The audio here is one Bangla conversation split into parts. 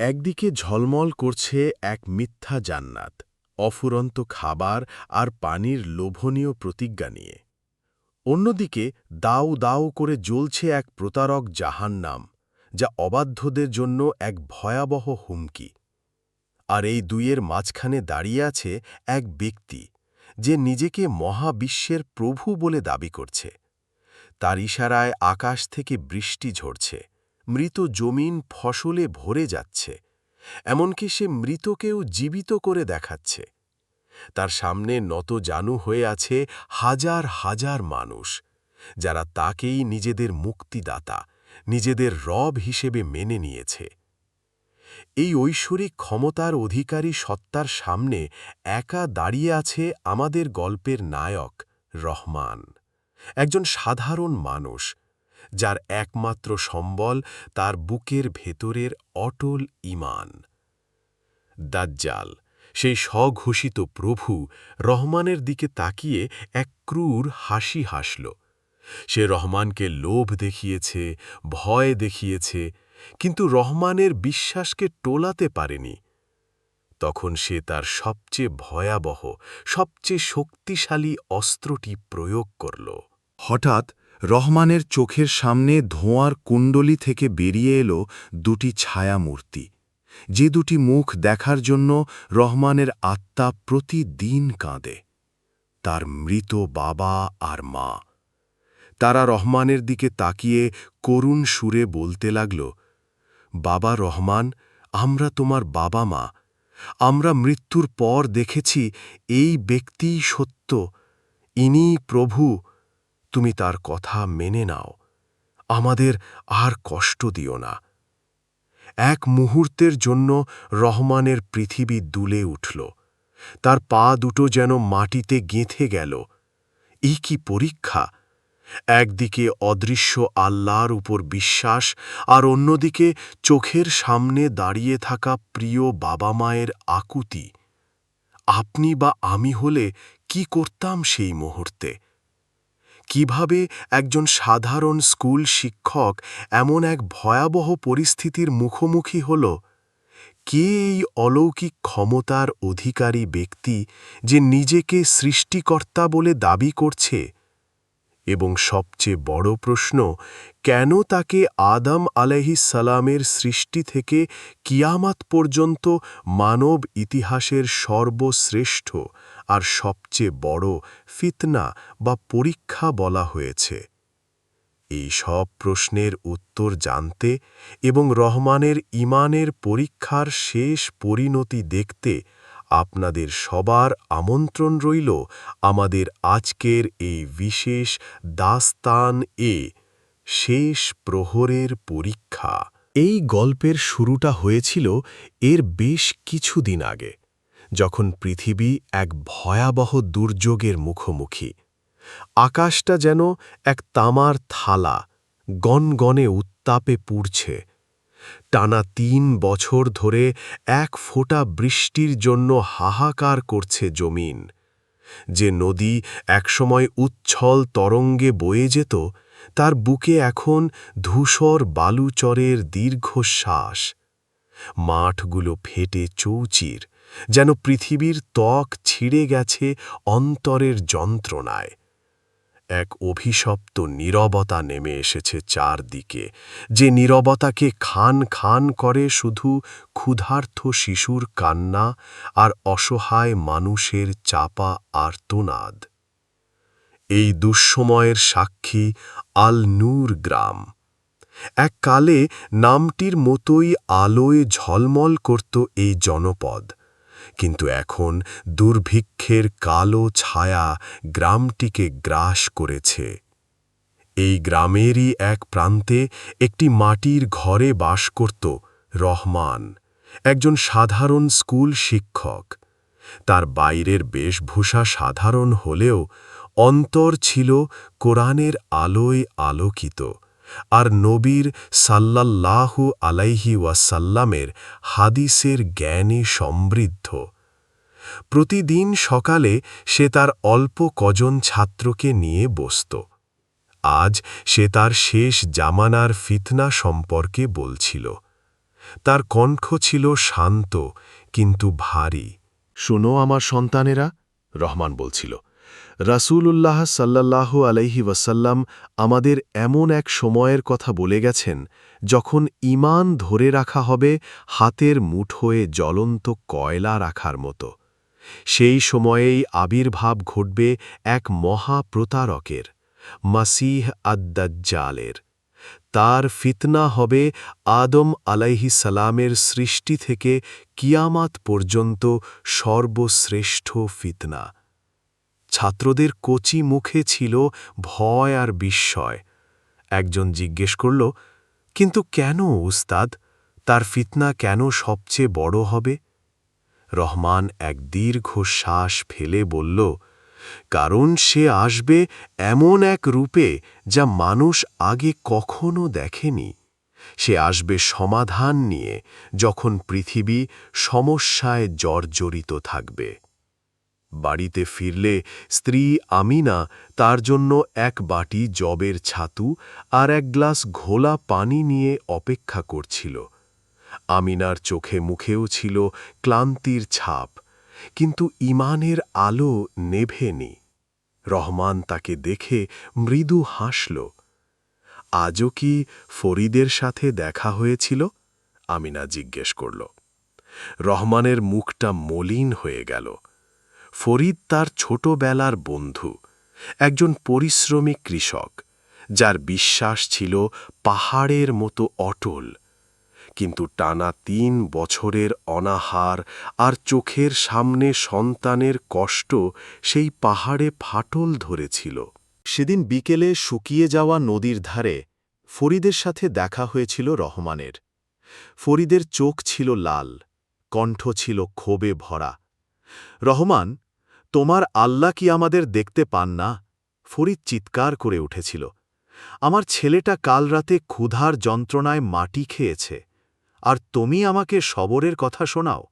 একদিকে ঝলমল করছে এক মিথ্যা জান্নাত, অফুরন্ত খাবার আর পানির লোভনীয় প্রতিজ্ঞা নিয়ে। অন্যদিকে দাউ দাউ করে জ্বলছে এক প্রতারক জাহান্নাম, যা অবাধ্যদের জন্য এক ভয়াবহ হুমকি। আর এই দুইয়ের মাঝখানে দাঁড়িয়ে আছে এক ব্যক্তি, যে নিজেকে মহাবিশ্বের প্রভু বলে দাবি করছে। তার ইশারায় আকাশ থেকে বৃষ্টি ঝরছে। মৃত জমিন ফসলে ভরে যাচ্ছে, এমনকি সে মৃতকেও জীবিত করে দেখাচ্ছে। তার সামনে নত জানু হয়ে আছে হাজার হাজার মানুষ, যারা তাকেই নিজেদের মুক্তিদাতা, নিজেদের রব হিসেবে মেনে নিয়েছে। এই ঐশ্বরিক ক্ষমতার অধিকারী সত্তার সামনে একা দাঁড়িয়ে আছে আমাদের গল্পের নায়ক রহমান, একজন সাধারণ মানুষ যার একমাত্র সম্বল তার বুকের ভেতরের অটল ইমান দাজ্জাল, সেই স্বঘোষিত প্রভু, রহমানের দিকে তাকিয়ে এক ক্রূর হাসি হাসল। সে রহমানকে লোভ দেখিয়েছে, ভয় দেখিয়েছে, কিন্তু রহমানের বিশ্বাসকে টোলাতে পারেনি। তখন সে তার সবচেয়ে ভয়াবহ, সবচেয়ে শক্তিশালী অস্ত্রটি প্রয়োগ করল। হঠাৎ রহমানের চোখের সামনে ধোঁয়ার কুণ্ডলি থেকে বেরিয়ে এলো দুটি ছায়ামূর্তি। যে দুটি মুখ দেখার জন্য রহমানের আত্মা প্রতিদিন কাঁদে। তার মৃত বাবা আর মা। তারা রহমানের দিকে তাকিয়ে করুণ সুরে বলতে লাগল, বাবা রহমান, আমরা তোমার বাবা মা। আমরা মৃত্যুর পর দেখেছি এই ব্যক্তিই সত্য। ইনি প্রভু তুমি তার কথা মেনে নাও। আমাদের আর কষ্ট দিও না। এক মুহূর্তের জন্য রহমানের পৃথিবী দুলে উঠল। তার পা দুটো যেন মাটিতে গেঁথে গেল। এই কি পরীক্ষা? একদিকে অদৃশ্য আল্লাহর উপর বিশ্বাস, আর অন্যদিকে চোখের সামনে দাঁড়িয়ে থাকা প্রিয় বাবা মায়ের আকুতি। আপনি বা আমি হলে কি করতাম সেই মুহূর্তে? কীভাবে একজন সাধারণ স্কুল শিক্ষক এমন এক ভয়াবহ পরিস্থিতির মুখোমুখি হল? কে এই অলৌকিক ক্ষমতার অধিকারী ব্যক্তি যে নিজেকে সৃষ্টিকর্তা বলে দাবি করছে? এবং সবচেয়ে বড় প্রশ্ন, কেন তাকে আদম সালামের সৃষ্টি থেকে কিয়ামাত পর্যন্ত মানব ইতিহাসের সর্বশ্রেষ্ঠ আর সবচেয়ে বড় ফিতনা বা পরীক্ষা বলা হয়েছে। এই সব প্রশ্নের উত্তর জানতে এবং রহমানের ইমানের পরীক্ষার শেষ পরিণতি দেখতে আপনাদের সবার আমন্ত্রণ রইল আমাদের আজকের এই বিশেষ দাস্তান এ শেষ প্রহরের পরীক্ষা। এই গল্পের শুরুটা হয়েছিল এর বেশ কিছুদিন আগে। যখন পৃথিবী এক ভয়াবহ দুর্যোগের মুখোমুখি, আকাশটা যেন এক তামার থালা গনগনে উত্তাপে পুড়ছে। টানা তিন বছর ধরে এক ফোঁটা বৃষ্টির জন্য হাহাকার করছে জমিন। যে নদী একসময় উচ্ছল তরঙ্গে বয়ে যেত, তার বুকে এখন ধূসর বালুচরের দীর্ঘশ্বাস। মাঠগুলো ফেটে চৌচির যেন পৃথিবীর ত্বক ছিঁড়ে গেছে অন্তরের যন্ত্রণায়। এক অভিশপ্ত নীরবতা নেমে এসেছে চারদিকে, যে নীরবতাকে খান খান করে শুধু ক্ষুধার্থ শিশুর কান্না আর অসহায় মানুষের চাপা আর্তনাদ। এই দুঃসময়ের সাক্ষী আল নূর গ্রাম। এক কালে নামটির মতোই আলোয় ঝলমল করত এই জনপদ। কিন্তু এখন দুর্ভিক্ষের কালো ছায়া গ্রামটিকে গ্রাস করেছে। এই গ্রামেরই এক প্রান্তে একটি মাটির ঘরে বাস করত রহমান, একজন সাধারণ স্কুল শিক্ষক। তার বাইরের বেশভূষা সাধারণ হলেও অন্তর ছিল কোরআনের আলোয় আলোকিত। আর নবীর সাল্লাল্লাহু আলাইহি ওয়াসাল্লামের হাদিসের জ্ঞানে সমৃদ্ধ। প্রতিদিন সকালে সে তার অল্প কজন ছাত্রকে নিয়ে বসত। আজ সে তার শেষ জামানার ফিতনা সম্পর্কে বলছিল। তার কণ্ঠ ছিল শান্ত, কিন্তু ভারী। শোনো আমার সন্তানেরা, রহমান বলছিল রাসূলুল্লাহ সাল্লাল্লাহু আলাইহি ওয়াসাল্লাম আমাদের এমন এক সময়ের কথা বলে গেছেন, যখন ঈমান ধরে রাখা হবে হাতের মুঠোয় জ্বলন্ত কয়লা রাখার মতো। সেই সময়েই আবির্ভাব ঘটবে এক মহা প্রতারকের মাসিহ আদ্দাজ্জালের। তার ফিতনা হবে আদম আলাইহি সালামের সৃষ্টি থেকে কিয়ামাত পর্যন্ত সর্বশ্রেষ্ঠ ফিতনা। ছাত্রদের কচি মুখে ছিল ভয় আর বিস্ময়। একজন জিজ্ঞেস করল, কিন্তু কেন উস্তাদ? তার ফিতনা কেন সবচেয়ে বড় হবে? রহমান এক দীর্ঘ শ্বাস ফেলে বলল, কারণ সে আসবে এমন এক রূপে যা মানুষ আগে কখনো দেখেনি। সে আসবে সমাধান নিয়ে যখন পৃথিবী সমস্যায় জর্জরিত থাকবে। বাড়িতে ফিরলে স্ত্রী আমিনা তার জন্য এক বাটি জবের ছাতু আর এক গ্লাস ঘোলা পানি নিয়ে অপেক্ষা করছিল। আমিনার চোখে মুখেও ছিল ক্লান্তির ছাপ, কিন্তু ইমানের আলো নেভেনি। রহমান তাকে দেখে মৃদু হাসল। আজও কি ফরিদের সাথে দেখা হয়েছিল? আমিনা জিজ্ঞেস করল। রহমানের মুখটা মলিন হয়ে গেল। ফরিদ তার ছোটবেলার বন্ধু, একজন পরিশ্রমী কৃষক, যার বিশ্বাস ছিল পাহাড়ের মতো অটল। কিন্তু টানা তিন বছরের অনাহার আর চোখের সামনে সন্তানের কষ্ট সেই পাহাড়ে ফাটল ধরেছিল। সেদিন বিকেলে শুকিয়ে যাওয়া নদীর ধারে ফরিদের সাথে দেখা হয়েছিল রহমানের। ফরিদের চোখ ছিল লাল, কণ্ঠ ছিল ক্ষোভে ভরা। রহমান তোমার আল্লাহ কি আমাদের দেখতে পান না? ফরিদ চিৎকার করে উঠেছিল। আমার ছেলেটা কাল রাতে ক্ষুধার যন্ত্রণায় মাটি খেয়েছে। আর তুমি আমাকে সবরের কথা শোনাও,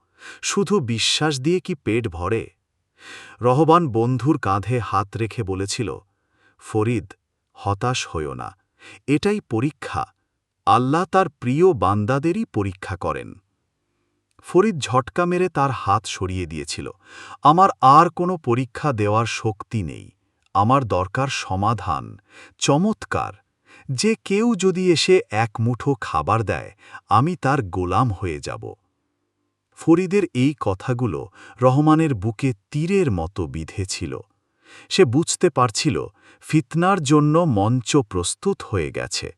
শুধু বিশ্বাস দিয়ে কি পেট ভরে? রহবান বন্ধুর কাঁধে হাত রেখে বলেছিল, ফরিদ, হতাশ হইও না, এটাই পরীক্ষা। আল্লাহ তার প্রিয় বান্দাদেরই পরীক্ষা করেন। ফরিদ ঝটকা মেরে তার হাত সরিয়ে দিয়েছিল। আমার আর কোনো পরীক্ষা দেওয়ার শক্তি নেই। আমার দরকার সমাধান। চমৎকার। যে কেউ যদি এসে এক মুঠো খাবার দেয়, আমি তার গোলাম হয়ে যাব ফরিদের এই কথাগুলো রহমানের বুকে তীরের মতো বিধেছিল সে বুঝতে পারছিল, ফিতনার জন্য মঞ্চ প্রস্তুত হয়ে গেছে।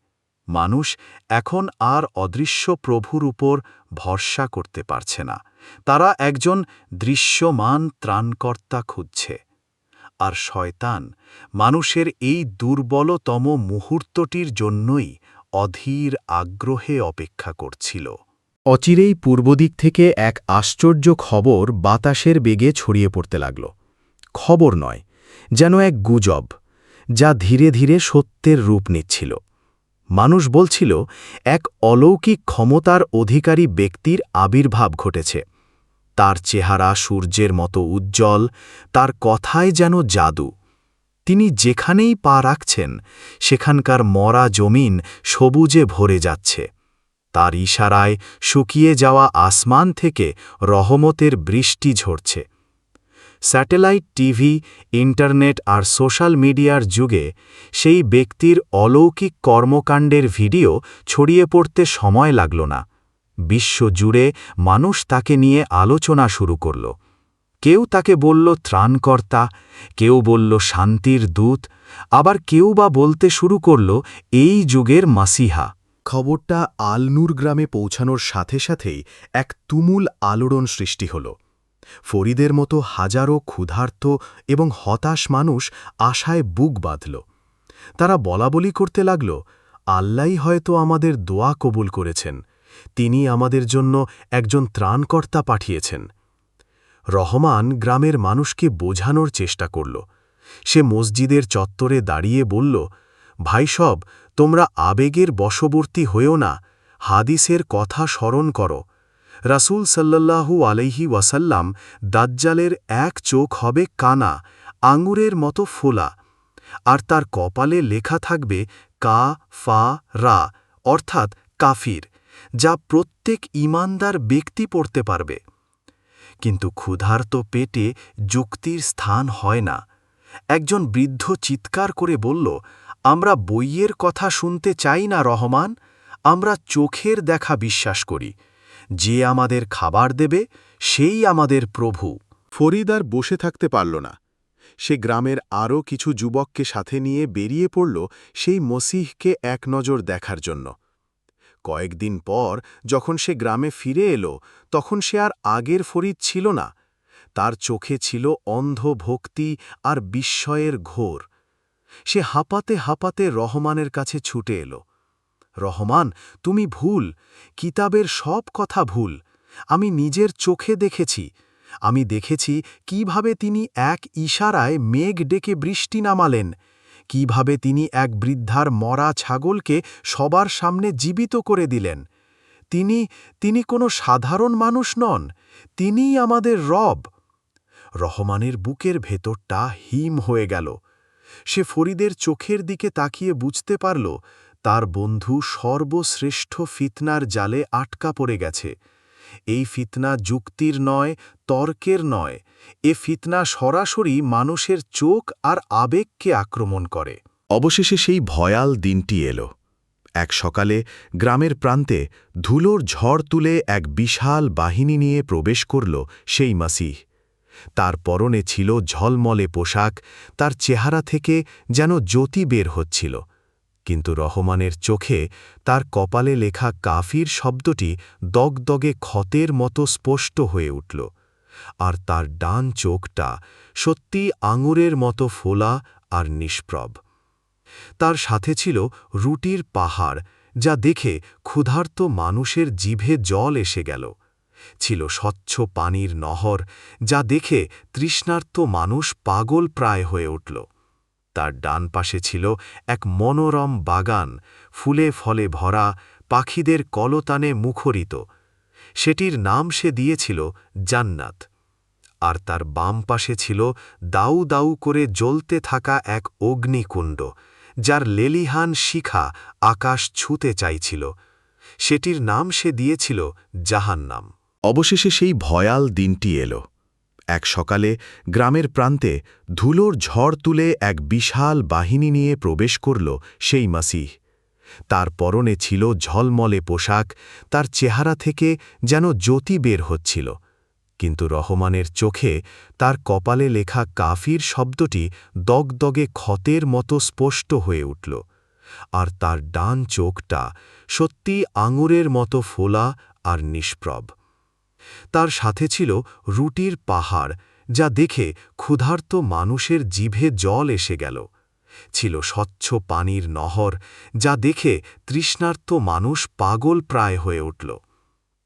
মানুষ এখন আর অদৃশ্য প্রভুর উপর ভরসা করতে পারছে না। তারা একজন দৃশ্যমান ত্রাণকর্তা খুঁজছে। আর শয়তান মানুষের এই দুর্বলতম মুহূর্তটির জন্যই অধীর আগ্রহে অপেক্ষা করছিল। অচিরেই পূর্বদিক থেকে এক আশ্চর্য খবর বাতাসের বেগে ছড়িয়ে পড়তে লাগল। খবর নয়, যেন এক গুজব, যা ধীরে ধীরে সত্যের রূপ নিচ্ছিল। মানুষ বলছিল, এক অলৌকিক ক্ষমতার অধিকারী ব্যক্তির আবির্ভাব ঘটেছে। তার চেহারা সূর্যের মতো উজ্জ্বল, তার কথায় যেন জাদু। তিনি যেখানেই পা রাখছেন, সেখানকার মরা জমিন সবুজে ভরে যাচ্ছে। তার ইশারায় শুকিয়ে যাওয়া আসমান থেকে রহমতের বৃষ্টি ঝরছে। স্যাটেলাইট টিভি, ইন্টারনেট আর সোশ্যাল মিডিয়ার যুগে সেই ব্যক্তির অলৌকিক কর্মকাণ্ডের ভিডিও ছড়িয়ে পড়তে সময় লাগল না। বিশ্বজুড়ে মানুষ তাকে নিয়ে আলোচনা শুরু করল। কেউ তাকে বলল ত্রাণকর্তা, কেউ বলল শান্তির দূত, আবার কেউ বা বলতে শুরু করল এই যুগের মাসিহা। খবরটা আলনুর গ্রামে পৌঁছানোর সাথে সাথেই এক তুমুল আলোড়ন সৃষ্টি হল। ফরিদের মতো হাজারো ক্ষুধার্ত এবং হতাশ মানুষ আশায় বুক বাঁধল। তারা বলাবলি করতে লাগল আল্লাই হয়তো আমাদের দোয়া কবুল করেছেন। তিনি আমাদের জন্য একজন ত্রাণকর্তা পাঠিয়েছেন। রহমান গ্রামের মানুষকে বোঝানোর চেষ্টা করল। সে মসজিদের চত্বরে দাঁড়িয়ে বলল, ভাই সব, তোমরা আবেগের বশবর্তী হয়েও না, হাদিসের কথা স্মরণ করো। রাসূল সাল্লাল্লাহু আলাইহি ওয়াসাল্লাম দাজ্জালের এক চোখ হবে কানা, আঙুরের মতো ফোলা, আর তার কপালে লেখা থাকবে কা, ফা, রা, অর্থাৎ কাফির, যা প্রত্যেক ইমানদার ব্যক্তি পড়তে পারবে। কিন্তু ক্ষুধার্ত পেটে যুক্তির স্থান হয় না। একজন বৃদ্ধ চিৎকার করে বলল, আমরা বইয়ের কথা শুনতে চাই না রহমান, আমরা চোখের দেখা বিশ্বাস করি। যে আমাদের খাবার দেবে, সেই আমাদের প্রভু। ফরিদ আর বসে থাকতে পারল না। সে গ্রামের আরও কিছু যুবককে সাথে নিয়ে বেরিয়ে পড়ল সেই মসিহকে এক নজর দেখার জন্য। কয়েকদিন পর যখন সে গ্রামে ফিরে এলো, তখন সে আর আগের ফরিদ ছিল না। তার চোখে ছিল অন্ধ ভক্তি আর বিস্ময়ের ঘোর। সে হাঁপাতে হাঁপাতে রহমানের কাছে ছুটে এলো। রহমান, তুমি ভুল। কিতাবের সব কথা ভুল। আমি নিজের চোখে দেখেছি। আমি দেখেছি কীভাবে তিনি এক ইশারায় মেঘ ডেকে বৃষ্টি নামালেন। কীভাবে তিনি এক বৃদ্ধার মরা ছাগলকে সবার সামনে জীবিত করে দিলেন। তিনি তিনি কোনো সাধারণ মানুষ নন। তিনিই আমাদের রব। রহমানের বুকের ভেতরটা হিম হয়ে গেল। সে ফরিদের চোখের দিকে তাকিয়ে বুঝতে পারল তার বন্ধু সর্বশ্রেষ্ঠ ফিতনার জালে আটকা পড়ে গেছে। এই ফিতনা যুক্তির নয়, তর্কের নয়। এ ফিতনা সরাসরি মানুষের চোখ আর আবেগকে আক্রমণ করে। অবশেষে সেই ভয়াল দিনটি এলো। এক সকালে গ্রামের প্রান্তে ধুলোর ঝড় তুলে এক বিশাল বাহিনী নিয়ে প্রবেশ করল সেই মাসিহ। তার পরনে ছিল ঝলমলে পোশাক, তার চেহারা থেকে যেন জ্যোতি বের হচ্ছিল। কিন্তু রহমানের চোখে তার কপালে লেখা কাফির শব্দটি দগদগে ক্ষতের মতো স্পষ্ট হয়ে উঠল, আর তার ডান চোখটা সত্যি আঙুরের মতো ফোলা আর নিষ্প্রব তার সাথে ছিল রুটির পাহাড়, যা দেখে ক্ষুধার্ত মানুষের জিভে জল এসে গেল। ছিল স্বচ্ছ পানির নহর, যা দেখে তৃষ্ণার্ত মানুষ পাগল প্রায় হয়ে উঠল। তার ডান পাশে ছিল এক মনোরম বাগান, ফুলে ফলে ভরা, পাখিদের কলতানে মুখরিত। সেটির নাম সে দিয়েছিল জান্নাত। আর তার বাম পাশে ছিল দাউ দাউ করে জ্বলতে থাকা এক অগ্নিকুণ্ড, যার লেলিহান শিখা আকাশ ছুতে চাইছিল। সেটির নাম সে দিয়েছিল জাহান্নাম। অবশেষে সেই ভয়াল দিনটি এলো। এক সকালে গ্রামের প্রান্তে ধুলোর ঝড় তুলে এক বিশাল বাহিনী নিয়ে প্রবেশ করল সেই মাসিহ। তার পরনে ছিল ঝলমলে পোশাক, তার চেহারা থেকে যেন জ্যোতি বের হচ্ছিল। কিন্তু রহমানের চোখে তার কপালে লেখা কাফির শব্দটি দগদগে ক্ষতের মতো স্পষ্ট হয়ে উঠল। আর তার ডান চোখটা সত্যি আঙুরের মতো ফোলা আর নিষ্প্রভ। তার সাথে ছিল রুটির পাহাড়, যা দেখে ক্ষুধার্ত মানুষের জিভে জল এসে গেল। ছিল স্বচ্ছ পানির নহর, যা দেখে তৃষ্ণার্ত মানুষ পাগল প্রায় হয়ে উঠল।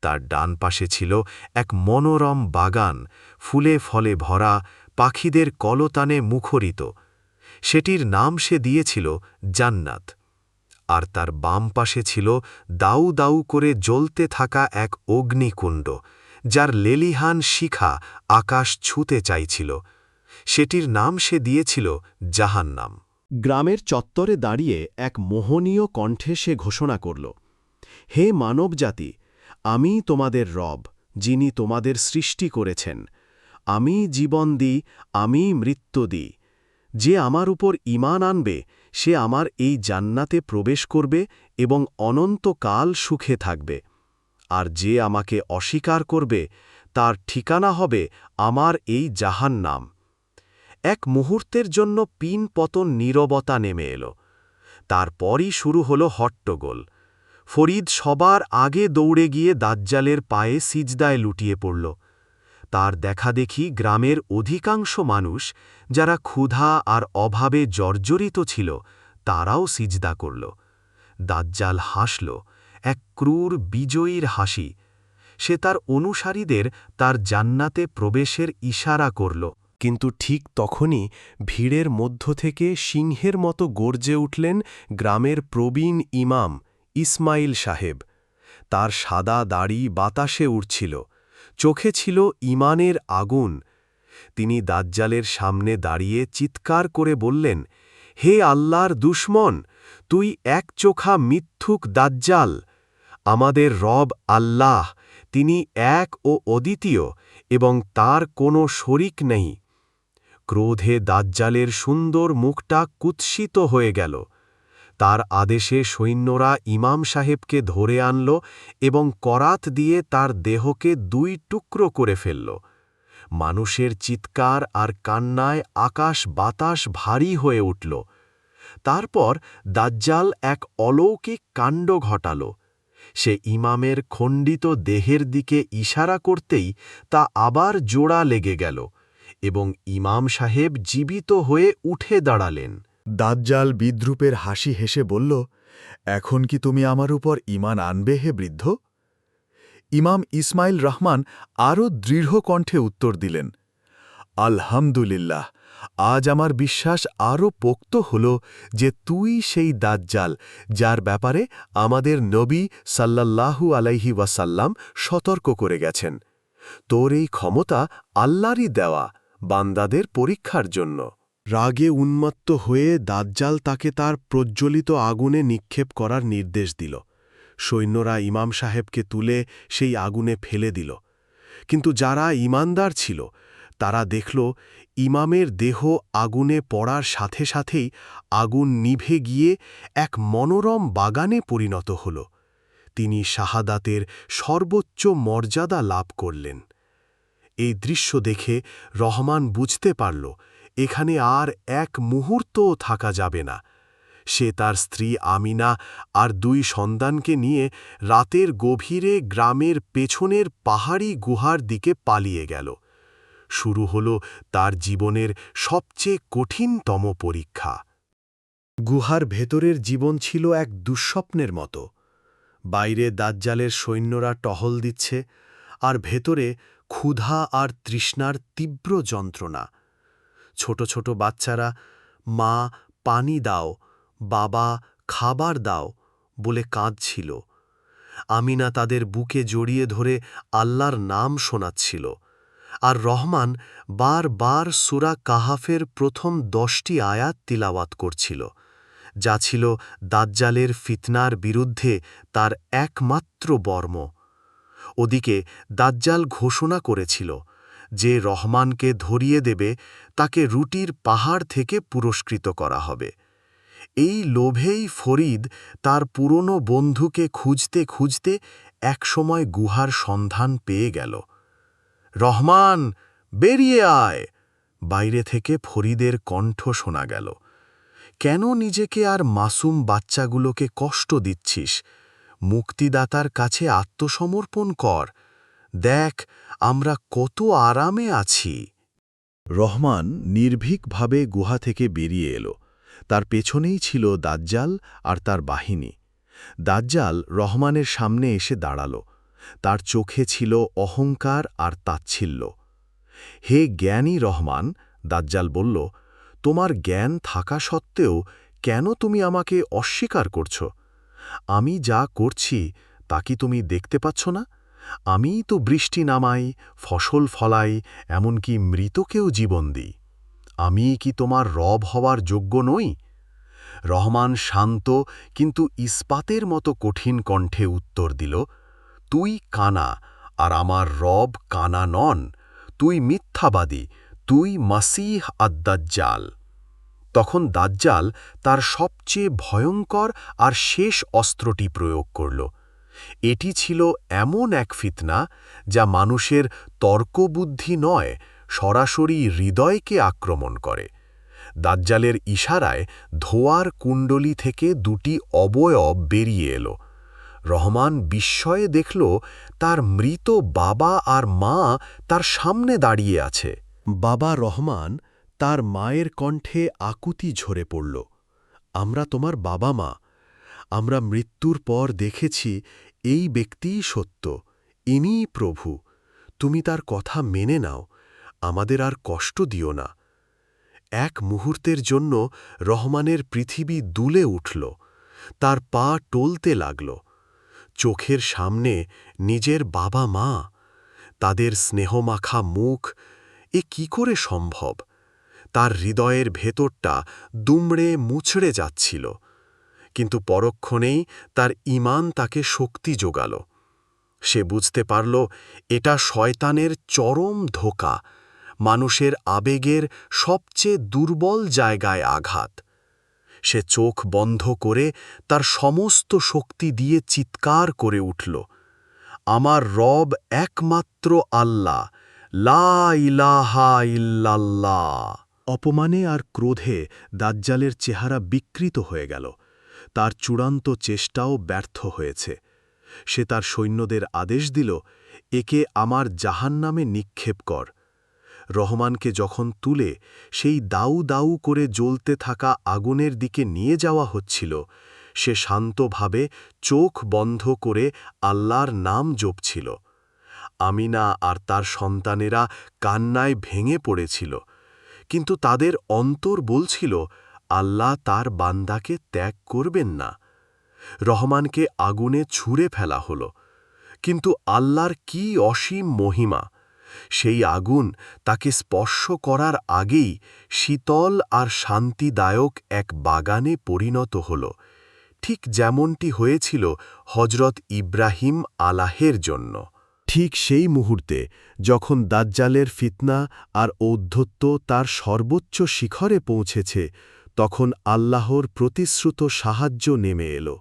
তার ডান পাশে ছিল এক মনোরম বাগান, ফুলে ফলে ভরা, পাখিদের কলতানে মুখরিত। সেটির নাম সে দিয়েছিল জান্নাত। আর তার বাম পাশে ছিল দাউ দাউ করে জ্বলতে থাকা এক অগ্নিকুণ্ড যার লেলিহান শিখা আকাশ ছুতে চাইছিল। সেটির নাম সে দিয়েছিল জাহান্নাম। গ্রামের চত্বরে দাঁড়িয়ে এক মোহনীয় কণ্ঠে সে ঘোষণা করল, হে মানবজাতি, আমি তোমাদের রব, যিনি তোমাদের সৃষ্টি করেছেন। আমি জীবন দিই, আমি মৃত্যু দিই। যে আমার উপর ইমান আনবে, সে আমার এই জান্নাতে প্রবেশ করবে এবং অনন্তকাল সুখে থাকবে। আর যে আমাকে অস্বীকার করবে, তার ঠিকানা হবে আমার এই জাহান নাম এক মুহূর্তের জন্য পিন পতন নীরবতা নেমে এলো। তারপরই শুরু হলো হট্টগোল। ফরিদ সবার আগে দৌড়ে গিয়ে দাজ্জালের পায়ে সিজদায় লুটিয়ে পড়ল। তার দেখা দেখি গ্রামের অধিকাংশ মানুষ, যারা ক্ষুধা আর অভাবে জর্জরিত ছিল, তারাও সিজদা করল। দাজ্জাল হাসল। এক ক্রূর বিজয়ীর হাসি। সে তার অনুসারীদের তার জান্নাতে প্রবেশের ইশারা করল। কিন্তু ঠিক তখনই ভিড়ের মধ্য থেকে সিংহের মতো গর্জে উঠলেন গ্রামের প্রবীণ ইমাম ইসমাইল সাহেব। তার সাদা দাড়ি বাতাসে উঠছিল চোখে ছিল ইমানের আগুন। তিনি দাজ্জালের সামনে দাঁড়িয়ে চিৎকার করে বললেন, হে আল্লাহর দুশ্মন, তুই এক চোখা মিথ্যুক দাজ্জাল! আমাদের রব আল্লাহ, তিনি এক ও অদ্বিতীয় এবং তার কোনো শরিক নেই। ক্রোধে দাজ্জালের সুন্দর মুখটা কুৎসিত হয়ে গেল। তার আদেশে সৈন্যরা ইমাম সাহেবকে ধরে আনল এবং করাত দিয়ে তার দেহকে দুই টুকরো করে ফেলল। মানুষের চিৎকার আর কান্নায় আকাশ বাতাস ভারী হয়ে উঠল। তারপর দাজ্জাল এক অলৌকিক কাণ্ড ঘটাল। সে ইমামের খণ্ডিত দেহের দিকে ইশারা করতেই তা আবার জোড়া লেগে গেল এবং ইমাম সাহেব জীবিত হয়ে উঠে দাঁড়ালেন। দাজ্জাল বিদ্রুপের হাসি হেসে বলল, এখন কি তুমি আমার উপর ইমান আনবে হে বৃদ্ধ? ইমাম ইসমাইল রহমান আরও দৃঢ় কণ্ঠে উত্তর দিলেন, আলহামদুলিল্লাহ। আজ আমার বিশ্বাস আরও পোক্ত হল যে তুই সেই দাজ্জাল, যার ব্যাপারে আমাদের নবী সাল্লাল্লাহু আলাইহি ওয়াসাল্লাম সতর্ক করে গেছেন। তোর এই ক্ষমতা আল্লাহরই দেওয়া বান্দাদের পরীক্ষার জন্য। রাগে উন্মত্ত হয়ে দাজ্জাল তাকে তার প্রজ্জ্বলিত আগুনে নিক্ষেপ করার নির্দেশ দিল। সৈন্যরা ইমাম সাহেবকে তুলে সেই আগুনে ফেলে দিল। কিন্তু যারা ইমানদার ছিল, তারা দেখল ইমামের দেহ আগুনে পড়ার সাথে সাথেই আগুন নিভে গিয়ে এক মনোরম বাগানে পরিণত হল। তিনি শাহাদাতের সর্বোচ্চ মর্যাদা লাভ করলেন। এই দৃশ্য দেখে রহমান বুঝতে পারল, এখানে আর এক মুহূর্তও থাকা যাবে না। সে তার স্ত্রী আমিনা আর দুই সন্তানকে নিয়ে রাতের গভীরে গ্রামের পেছনের পাহাড়ি গুহার দিকে পালিয়ে গেল। শুরু হল তার জীবনের সবচেয়ে কঠিনতম পরীক্ষা। গুহার ভেতরের জীবন ছিল এক দুঃস্বপ্নের মতো। বাইরে দাজ্জালের সৈন্যরা টহল দিচ্ছে আর ভেতরে ক্ষুধা আর তৃষ্ণার তীব্র যন্ত্রণা। ছোট ছোট বাচ্চারা, মা, পানি দাও, বাবা, খাবার দাও বলে কাঁদছিল। আমিনা তাদের বুকে জড়িয়ে ধরে আল্লাহর নাম শোনাচ্ছিল। আর রহমান বার বার সুরা কাহাফের প্রথম দশটি আয়াত তিলাওয়াত করছিল, যা ছিল দাজ্জালের ফিতনার বিরুদ্ধে তার একমাত্র বর্ম। ওদিকে দাজ্জাল ঘোষণা করেছিল যে রহমানকে ধরিয়ে দেবে, তাকে রুটির পাহাড় থেকে পুরস্কৃত করা হবে। এই লোভেই ফরিদ তার পুরনো বন্ধুকে খুঁজতে খুঁজতে একসময় গুহার সন্ধান পেয়ে গেল। রহমান, বেরিয়ে আয়। বাইরে থেকে ফরিদের কণ্ঠ শোনা গেল। কেন নিজেকে আর মাসুম বাচ্চাগুলোকে কষ্ট দিচ্ছিস? মুক্তিদাতার কাছে আত্মসমর্পণ কর। দেখ, আমরা কত আরামে আছি। রহমান নির্ভীকভাবে গুহা থেকে বেরিয়ে এলো। তার পেছনেই ছিল দাজ্জাল আর তার বাহিনী। দাজ্জাল রহমানের সামনে এসে দাঁড়াল। তার চোখে ছিল অহংকার আর তাচ্ছিল্য। হে জ্ঞানী রহমান, দাজ্জাল বলল, তোমার জ্ঞান থাকা সত্ত্বেও কেন তুমি আমাকে অস্বীকার করছ? আমি যা করছি, তা কি তুমি দেখতে পাচ্ছ না? আমিই তো বৃষ্টি নামাই, ফসল ফলাই, এমনকি মৃতকেও জীবন দিই। আমি কি তোমার রব হওয়ার যোগ্য নই? রহমান শান্ত, কিন্তু ইস্পাতের মতো কঠিন কণ্ঠে উত্তর দিল তুই কানা, আর আমার রব কানা নন, তুই মিথ্যাবাদী, তুই মাসিহ আদ্দাজ্জাল। তখন দাজ্জাল তার সবচেয়ে ভয়ঙ্কর আর শেষ অস্ত্রটি প্রয়োগ করল। এটি ছিল এমন এক ফিতনা যা মানুষের তর্কবুদ্ধি নয়, সরাসরি হৃদয়কে আক্রমণ করে। দাজ্জালের ইশারায় ধোয়ার কুণ্ডলি থেকে দুটি অবয়ব বেরিয়ে এলো। রহমান বিস্ময়ে দেখল তার মৃত বাবা আর মা তার সামনে দাঁড়িয়ে আছে। বাবা রহমান তার মায়ের কণ্ঠে আকুতি ঝরে পড়ল। আমরা তোমার বাবা মা। আমরা মৃত্যুর পর দেখেছি এই ব্যক্তিই সত্য, ইনিই প্রভু। তুমি তার কথা মেনে নাও, আমাদের আর কষ্ট দিও না। এক মুহূর্তের জন্য রহমানের পৃথিবী দুলে উঠল, তার পা টলতে লাগল। চোখের সামনে নিজের বাবা মা, তাদের স্নেহমাখা মুখ, এ কি করে সম্ভব? তার হৃদয়ের ভেতরটা দুমড়ে মুছড়ে যাচ্ছিল, কিন্তু পরক্ষণেই তার ঈমান তাকে শক্তি যোগাল সে বুঝতে পারল, এটা শয়তানের চরম ধোকা, মানুষের আবেগের সবচেয়ে দুর্বল জায়গায় আঘাত। সে চোখ বন্ধ করে তার সমস্ত শক্তি দিয়ে চিৎকার করে উঠল, আমার রব একমাত্র আল্লাহ, লা অপমানে আর ক্রোধে দাজ্জালের চেহারা বিকৃত হয়ে গেল, তার চূড়ান্ত চেষ্টাও ব্যর্থ হয়েছে। সে তার সৈন্যদের আদেশ দিল, একে আমার জাহান্নামে নিক্ষেপ কর। রহমানকে যখন তুলে সেই দাউ দাউ করে জ্বলতে থাকা আগুনের দিকে নিয়ে যাওয়া হচ্ছিল, সে শান্তভাবে চোখ বন্ধ করে আল্লাহর নাম জপছিল। আমিনা আর তার সন্তানেরা কান্নায় ভেঙে পড়েছিল, কিন্তু তাদের অন্তর বলছিল, আল্লাহ তার বান্দাকে ত্যাগ করবেন না। রহমানকে আগুনে ছুঁড়ে ফেলা হল, কিন্তু আল্লাহর কি অসীম মহিমা সেই আগুন তাকে স্পর্শ করার আগেই শীতল আর শান্তিদায়ক এক বাগানে পরিণত হল। ঠিক যেমনটি হয়েছিল হজরত ইব্রাহিম আলাহের জন্য। ঠিক সেই মুহূর্তে যখন দাজ্জালের ফিতনা আর ঔদ্ধত্য তার সর্বোচ্চ শিখরে পৌঁছেছে, তখন আল্লাহর প্রতিশ্রুত সাহায্য নেমে এলো।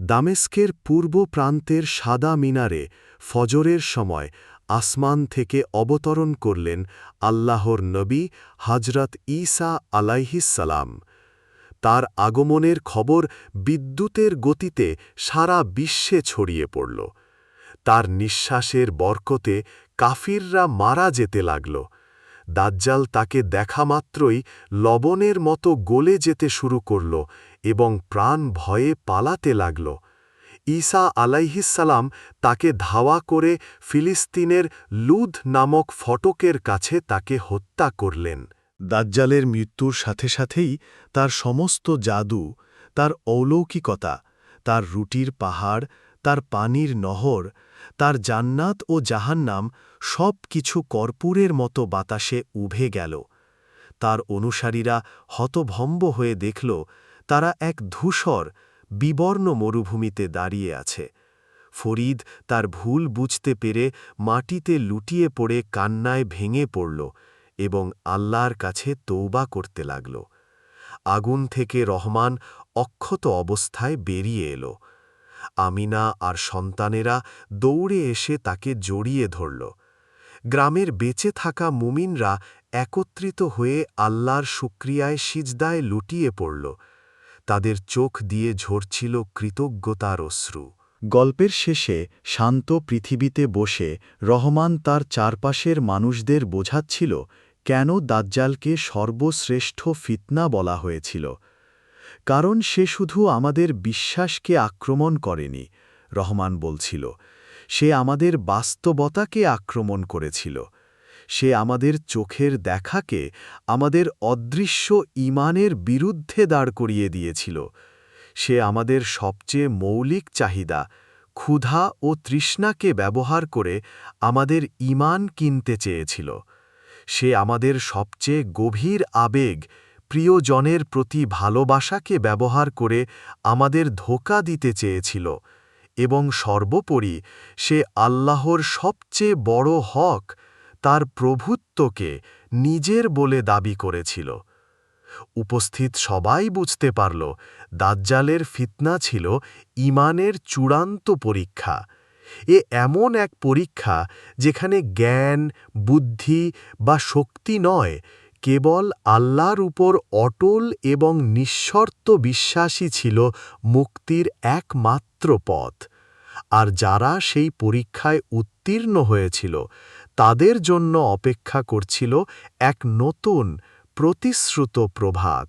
দামেস্কের পূর্ব প্রান্তের সাদা মিনারে ফজরের সময় আসমান থেকে অবতরণ করলেন আল্লাহর নবী হজরত ঈসা আলাইহিসালাম তার আগমনের খবর বিদ্যুতের গতিতে সারা বিশ্বে ছড়িয়ে পড়ল। তার নিঃশ্বাসের বরকতে কাফিররা মারা যেতে লাগল। দাজ্জাল তাকে দেখা মাত্রই লবণের মতো গলে যেতে শুরু করল এবং প্রাণ ভয়ে পালাতে লাগল। ঈসা আলাইহিসালাম তাকে ধাওয়া করে ফিলিস্তিনের লুধ নামক ফটকের কাছে তাকে হত্যা করলেন। দাজ্জালের মৃত্যুর সাথে সাথেই তার সমস্ত জাদু, তার অলৌকিকতা, তার রুটির পাহাড়, তার পানির নহর, তার জান্নাত ও জাহান্নাম সব কিছু কর্পূরের মতো বাতাসে উভে গেল। তার অনুসারীরা হতভম্ব হয়ে দেখল, তারা এক ধূসর বিবর্ণ মরুভূমিতে দাঁড়িয়ে আছে। ফরিদ তার ভুল বুঝতে পেরে মাটিতে লুটিয়ে পড়ে কান্নায় ভেঙে পড়ল এবং আল্লাহর কাছে তৌবা করতে লাগল। আগুন থেকে রহমান অক্ষত অবস্থায় বেরিয়ে এলো। আমিনা আর সন্তানেরা দৌড়ে এসে তাকে জড়িয়ে ধরল। গ্রামের বেঁচে থাকা মুমিনরা একত্রিত হয়ে আল্লাহর শুক্রিয়ায় সিজদায় লুটিয়ে পড়ল। তাদের চোখ দিয়ে ঝরছিল কৃতজ্ঞতার অশ্রু। গল্পের শেষে শান্ত পৃথিবীতে বসে রহমান তার চারপাশের মানুষদের বোঝাচ্ছিল, কেন দাজ্জালকে সর্বশ্রেষ্ঠ ফিতনা বলা হয়েছিল। কারণ সে শুধু আমাদের বিশ্বাসকে আক্রমণ করেনি, রহমান বলছিল, সে আমাদের বাস্তবতাকে আক্রমণ করেছিল। সে আমাদের চোখের দেখাকে আমাদের অদৃশ্য ইমানের বিরুদ্ধে দাঁড় করিয়ে দিয়েছিল। সে আমাদের সবচেয়ে মৌলিক চাহিদা, ক্ষুধা ও তৃষ্ণাকে ব্যবহার করে আমাদের ইমান কিনতে চেয়েছিল। সে আমাদের সবচেয়ে গভীর আবেগ, প্রিয়জনের প্রতি ভালোবাসাকে ব্যবহার করে আমাদের ধোকা দিতে চেয়েছিল এবং সর্বোপরি সে আল্লাহর সবচেয়ে বড় হক তার প্রভুত্বকে নিজের বলে দাবি করেছিল। উপস্থিত সবাই বুঝতে পারল, দাজ্জালের ফিতনা ছিল ইমানের চূড়ান্ত পরীক্ষা। এ এমন এক পরীক্ষা যেখানে জ্ঞান, বুদ্ধি বা শক্তি নয়, কেবল আল্লাহর উপর অটল এবং নিঃশর্ত বিশ্বাসী ছিল মুক্তির একমাত্র পথ। আর যারা সেই পরীক্ষায় উত্তীর্ণ হয়েছিল তাদের জন্য অপেক্ষা করছিল এক নতুন প্রতিশ্রুত প্রভাত।